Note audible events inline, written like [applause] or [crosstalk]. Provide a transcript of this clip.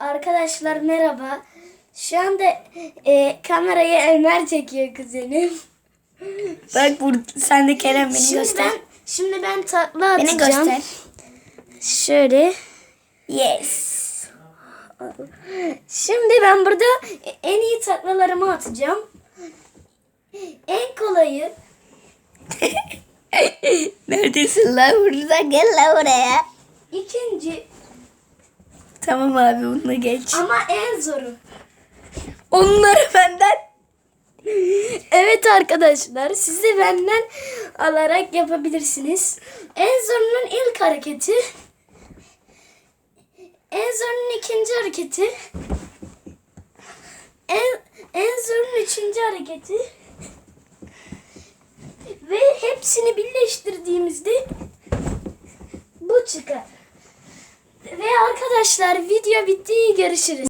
Arkadaşlar merhaba. Şu anda e, kamerayı Ömer çekiyor kuzenim. [laughs] Bak burada sen de Kerem beni Şimdi göster. ben şimdi ben Beni atacağım. göster. Şöyle. Yes. Şimdi ben burada en iyi taklalarımı atacağım. En kolayı [laughs] Neredesin lan burada? Gel lan buraya. ikinci Tamam abi bunu geç. ama en zoru. Onları benden. Evet arkadaşlar siz de benden alarak yapabilirsiniz. En zorunun ilk hareketi. En zorunun ikinci hareketi. En, en zorunun üçüncü hareketi. Ve hepsini birleştirdiğimizde bu çıkar. Ve arkadaşlar video bitti görüşürüz.